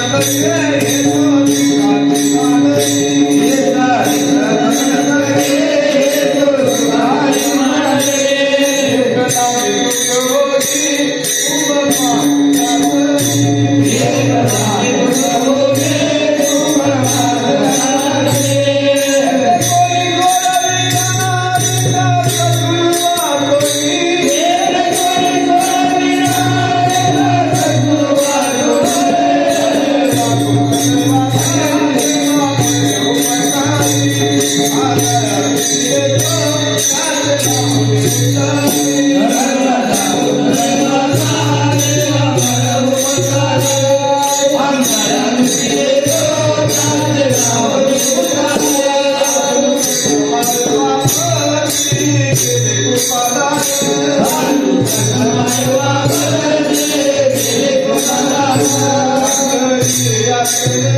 Yeah, yeah, yeah. Yeah.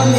I'm